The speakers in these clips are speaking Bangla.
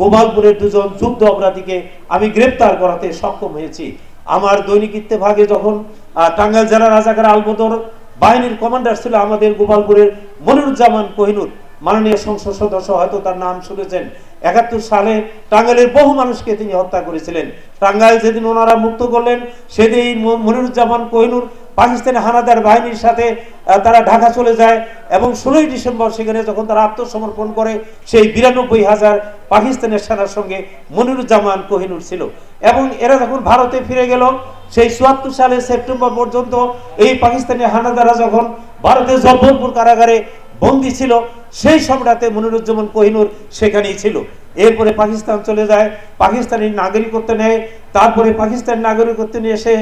গোপালপুরের দুজন যুদ্ধ অপরাধীকে আমি গ্রেপ্তার করাতে সক্ষম হয়েছি। আমার দৈনিক ইত্তেফাকে যখন টাঙ্গাইল জেলা রাজাকার আলবদর বাহিনীর কমান্ডার ছিল আমাদের গোপালপুরের মনিরুজ্জামান কোহিনুর, মাননীয় সংসদ সদস্য, হয়তো তার নাম শুনেছেন, একাত্তর সালে টাঙ্গাইলের বহু মানুষকে তিনি হত্যা করেছিলেন। টাঙ্গাইল যেদিন ওনারা মুক্ত করলেন, সেদিন মনিরুজ্জামান কোহিনুর পাকিস্তানি হানাদার বাহিনীর সাথে তারা ঢাকা চলে যায় এবং ষোলোই ডিসেম্বর সেখানে যখন তারা আত্মসমর্পণ করে, সেই বিরানব্বই হাজার পাকিস্তানের সেনার সঙ্গে মনিরুজ্জামান কোহিনুর ছিল। এবং এরা যখন ভারতে ফিরে গেল, সেই চুয়াত্তর সালে সেপ্টেম্বর পর্যন্ত এই পাকিস্তানি হানাদাররা যখন ভারতের জব্বলপুর কারাগারে বন্দী ছিল, সেই সময়টাতে মনিরুজ্জামান কোহিনুর সেখানেই ছিল। এরপরে পাকিস্তান চলে যায়, পাকিস্তানি নাগরিকত্ব নেয়, তারপরে পাকিস্তান নাগরিকত্ব নিয়ে এসে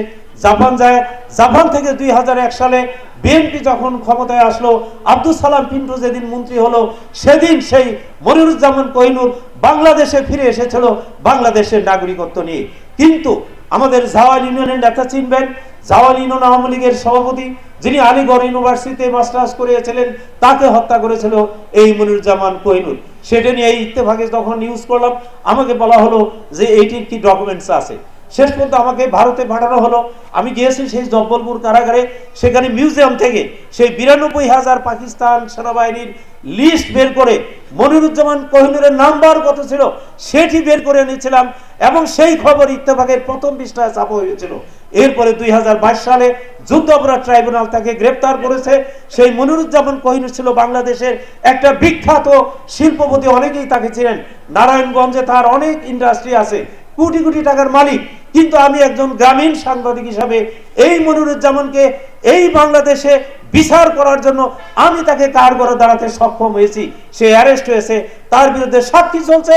জাপান যায়। জাপান থেকে দুই হাজার এক সালে বিএনপি যখন ক্ষমতায় আসলো আব্দুল সালাম পিন্টু যেদিন মন্ত্রী হলো, সেদিন সেই মনিরুজ্জামান কোহিনুর বাংলাদেশে ফিরে এসেছিল, বাংলাদেশের নাগরিকত্ব নিয়ে। কিন্তু আমাদের জাওয়াল ইউনিয়নের নেতা চিনবেন, জাওয়াল ইউনিয়ন আওয়ামী লীগের সভাপতি, যিনি আলিগড় ইউনিভার্সিটিতে মাস্টার্স করিয়েছিলেন, তাকে হত্যা করেছিল এই মনিরুজ্জামান কোহিনুর। সেটা নিয়ে এই ইত্তেফাকে যখন নিউজ করলাম, আমাকে বলা হলো যে এইটির কি ডকুমেন্টস আছে। শেষ পর্যন্ত আমাকে ভারতে পাঠানো হলো। আমি গিয়েছি সেই জব্বলপুর কারাগারে, সেখানে মিউজিয়াম থেকে সেই বিরানব্বই হাজার পাকিস্তান সেনাবাহিনীর লিস্ট বের করে মনিরুজ্জামান কোহিনুরের নাম্বার কত ছিল, সেটি বের করে এনেছিলাম। এবং সেই খবর ইত্তেফাকের প্রথম পৃষ্ঠায় চাপা হয়েছিল। এরপরে দুই হাজার বাইশ সালে যুদ্ধ অপরাধ ট্রাইব্যুনাল তাকে গ্রেপ্তার করেছে। সেই মনিরুজ্জামান কোহিনুর ছিল বাংলাদেশের একটা বিখ্যাত শিল্পপতি, অনেকেই তাকে ছিলেন নারায়ণগঞ্জে তার অনেক ইন্ডাস্ট্রি আছে, কোটি কোটি টাকার মালিক। কিন্তু আমি একজন গ্রামীণ সাংবাদিক হিসাবে এই মনিরুজ্জামানকে এই বাংলাদেশে বিচার করার জন্য আমি তাকে কারগরে দাঁড়াতে সক্ষম হয়েছি। সে অ্যারেস্ট হয়েছে, তার বিরুদ্ধে সাক্ষী চলছে।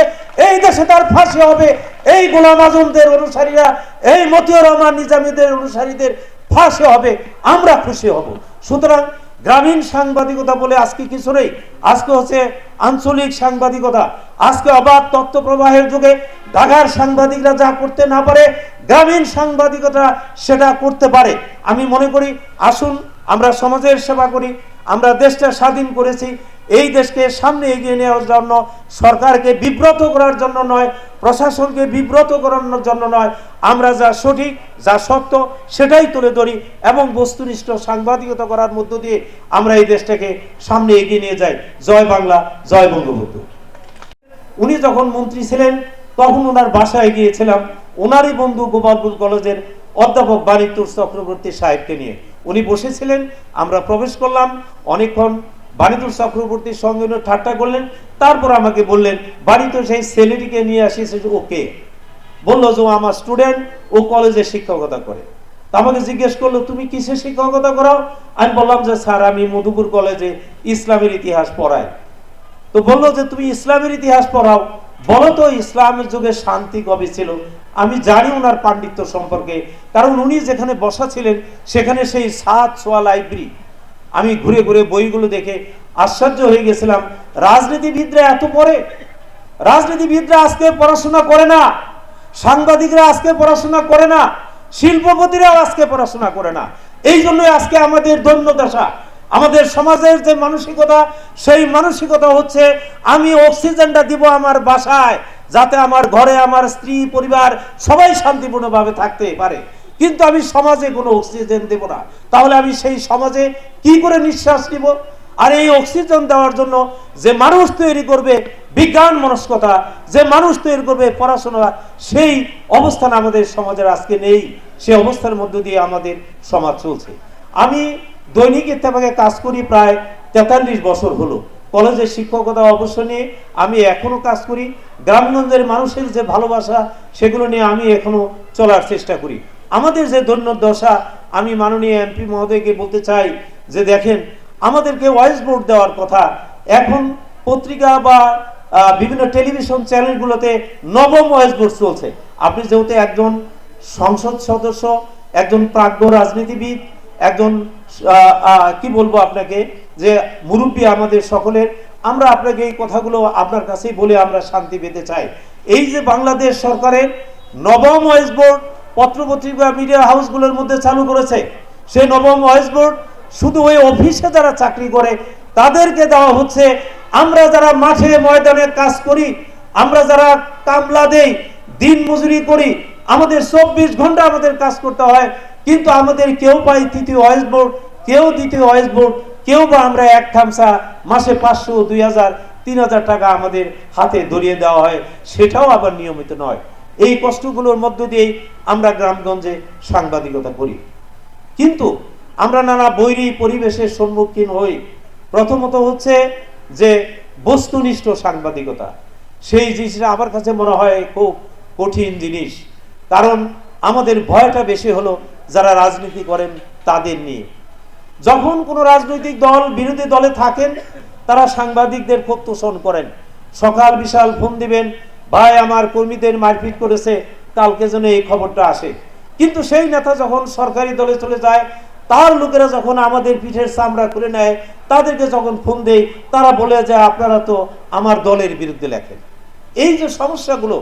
এই দেশে তার ফাঁসি হবে এই গোলাম আজমদের অনুসারীরা, এই মতিউর রহমান নিজামীদের অনুসারীদের ফাঁসি হবে, আমরা খুশি হব। সুতরাং গ্রামীণ সাংবাদিকতা বলে আজকে কিছু নেই। আজকে হচ্ছে আঞ্চলিক সাংবাদিকতা। আজকে অবাধ তথ্য প্রবাহের যুগে ঢাকার সাংবাদিকরা যা করতে না পারে, গ্রামীণ সাংবাদিকতা সেটা করতে পারে। আমি মনে করি, আসুন আমরা সমাজের সেবা করি আমরা দেশটা স্বাধীন করেছি, এই দেশকে সামনে এগিয়ে নেওয়ার জন্য, সরকারকে বিব্রত করার জন্য নয়, প্রশাসনকে বিব্রত করানোর জন্য নয়, আমরা যা সঠিক, যা সত্য, সেটাই তুলে ধরি এবং বস্তুনিষ্ঠ সাংবাদিকতা করার মধ্য দিয়ে আমরা এই দেশটাকে সামনে এগিয়ে নিয়ে যাই। জয় বাংলা, জয় বঙ্গবন্ধু। উনি যখন মন্ত্রী ছিলেন, তখন ওনার বাসায় গিয়েছিলাম। ওনারই বন্ধু গোপালপুর কলেজের অধ্যাপক বাণিত্যুর চক্রবর্তী সাহেবকে নিয়ে। উনি বসেছিলেন, আমরা প্রবেশ করলাম, অনেকক্ষণ বাণিতুর চক্রবর্তীর সঙ্গে উনি ঠাট্টা করলেন, তারপর আমাকে বললেন বাড়িতে সেই ছেলেটিকে নিয়ে আসিস ওকে? বলল যে আমার স্টুডেন্ট, ও কলেজে শিক্ষকতা করে। তা আমাকে জিজ্ঞেস করল, তুমি কিসে শিক্ষকতা করাও? আমি বললাম যে, স্যার, আমি মধুপুর কলেজে ইসলামের ইতিহাস পড়াই। তো বলল যে, তুমি ইসলামের ইতিহাস পড়াও? বলো তো ইসলামের যুগে শান্তি কবে ছিল? আমি জানি ওনার পাণ্ডিত্য সম্পর্কে। কারণ উনি যেখানে বসা ছিলেন, সেখানে সেই সাত সোয়া লাইব্রেরি। আমি ঘুরে ঘুরে বইগুলো দেখে আশ্চর্য হয়ে গেছিলাম। রাজনীতিবিদরা এত পড়ে? রাজনীতিবিদরা আজকে পড়াশোনা করে না। সাংবাদিকরা আজকে পড়াশোনা করে না। শিল্পপতিরাও আজকে পড়াশোনা করে না। এই জন্যই আজকে আমাদের দৈন্য দশা আমাদের সমাজের যে মানসিকতা, সেই মানসিকতা হচ্ছে, আমি অক্সিজেনটা দিব আমার বাসায় যাতে আমার ঘরে আমার স্ত্রী, পরিবার সবাই শান্তিপূর্ণভাবে থাকতে পারে। কিন্তু আমি সমাজে কোনো অক্সিজেন দেব না। তাহলে আমি সেই সমাজে কি করে নিঃশ্বাস নিব? আর এই অক্সিজেন দেওয়ার জন্য যে মানুষ তৈরি করবে বিজ্ঞান মনস্কতা, যে মানুষ তৈরি করবে পড়াশোনা, সেই অবস্থান আমাদের সমাজের আজকে নেই। সেই অবস্থার মধ্য দিয়ে আমাদের সমাজ চলছে। আমি দৈনিক ইত্তেফাকে কাজ করি প্রায় তেতাল্লিশ বছর হলো। কলেজের শিক্ষকতা অবশ্য নিয়ে আমি এখনও কাজ করি। গ্রামগঞ্জের মানুষের যে ভালোবাসা, সেগুলো নিয়ে আমি এখনও চলার চেষ্টা করি। আমাদের যে দৈন্য দশা, আমি মাননীয় এমপি মহোদয়কে বলতে চাই যে দেখেন, আমাদেরকে ভয়েস বোর্ড দেওয়ার কথা। এখন পত্রিকা বা বিভিন্ন টেলিভিশন চ্যানেলগুলোতে নবম ভয়েস বোর্ড চলছে। আপনি যেহেতু একজন সংসদ সদস্য, একজন প্রাজ্ঞ রাজনীতিবিদ একজন কি বলব আপনাকে, যে মুরব্বী আমাদের সকলের, আমরা আপনাকে এই কথাগুলো আপনার কাছেই বলে আমরা শান্তি পেতে চাই। এই যে বাংলাদেশ সরকারের নবম ওয়েস বোর্ড পত্রপত্রিকা মিডিয়া হাউসগুলোর মধ্যে চালু করেছে সেই নবম ওয়েস বোর্ড শুধু ওই অফিসে যারা চাকরি করে, তাদেরকে দেওয়া হচ্ছে, আমরা যারা মাঠে ময়দানে কাজ করি, আমরা যারা কামলা দেই, দিন মজুরি করি আমাদের চব্বিশ ঘণ্টা আমাদের কাজ করতে হয়, কিন্তু আমাদের কেউ পাই তৃতীয় ওয়েস বোর্ড কেউ দ্বিতীয় ওয়েস বোর্ড কেউ বা আমরা এক খামসা মাসে পাঁচশো, দুই হাজার, তিন হাজার টাকা আমাদের হাতে ধরিয়ে দেওয়া হয়, সেটাও আবার নিয়মিত নয়। এই কষ্টগুলোর মধ্য দিয়েই আমরা গ্রামগঞ্জে সাংবাদিকতা করি। কিন্তু আমরা নানা বৈরী পরিবেশের সম্মুখীন হই। প্রথমত হচ্ছে যে বস্তুনিষ্ঠ সাংবাদিকতা। সেই জিনিসটা আমার কাছে মনে হয় খুব কঠিন জিনিস। কারণ আমাদের ভয়টা বেশি হলো যারা রাজনীতি করেন তাদের নিয়ে। যখন কোনো রাজনৈতিক দল, বিরোধী দলে থাকেন, তারা সাংবাদিকদের প্রত্যাশন করেন। সকাল বিশাল ফোন দিবেন, ভাই, আমার কর্মীদের মারপিট করেছে, কালকে যেন এই খবরটা আসে। কিন্তু সেই নেতা যখন সরকারি দলে চলে যায়, তার লোকেরা যখন আমাদের পিঠের চামড়া করে নেয়, তাদেরকে যখন ফোন দেয়, তারা বলে যে, আপনারা তো আমার দলের বিরুদ্ধে লেখেন। এই যে সমস্যাগুলো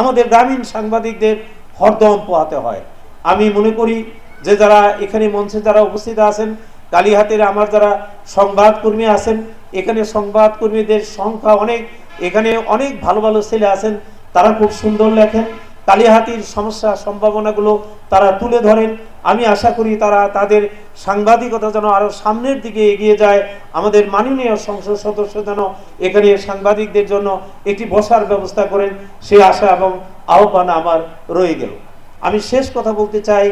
আমাদের গ্রামীণ সাংবাদিকদের হরদম পোহাতে হয়। আমি মনে করি যে যারা এখানে মঞ্চে যারা উপস্থিত আছেন, কালীহাতের আমার যারা সংবাদকর্মী আছেন, এখানে সংবাদকর্মীদের সংখ্যা অনেক, এখানে অনেক ভালো ভালো ছেলে আছেন, তারা খুব সুন্দর লেখেন। কালীহাতির সমস্যা, সম্ভাবনাগুলো তারা তুলে ধরেন। আমি আশা করি তারা তাদের সাংবাদিকতা যেন আরও সামনের দিকে এগিয়ে যায়। আমাদের মাননীয় সংসদ সদস্য যেন এখানে সাংবাদিকদের জন্য একটি বসার ব্যবস্থা করেন, সে আশা এবং আহ্বান আমার রয়ে গেল। আমি শেষ কথা বলতে চাই,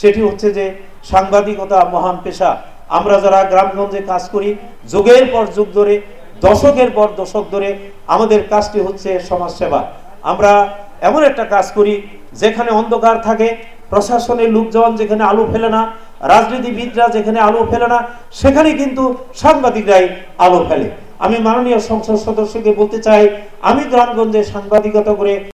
সেটি হচ্ছে যে সাংবাদিকতা মহান পেশা। আমরা যারা গ্রামগঞ্জে কাজ করি, যুগের পর যুগ ধরে, দশকের পর দশক ধরে, আমাদের কাজটি হচ্ছে সমাজসেবা। আমরা এমন একটা কাজ করি, যেখানে অন্ধকার থাকে প্রশাসনের লোকজন যেখানে আলো ফেলে না, রাজনীতিবিদরা যেখানে আলো ফেলে না, সেখানে কিন্তু সাংবাদিকরাই আলো ফেলে। আমি মাননীয় সংসদ সদস্যকে বলতে চাই, আমি গ্রামগঞ্জে সাংবাদিকতা করে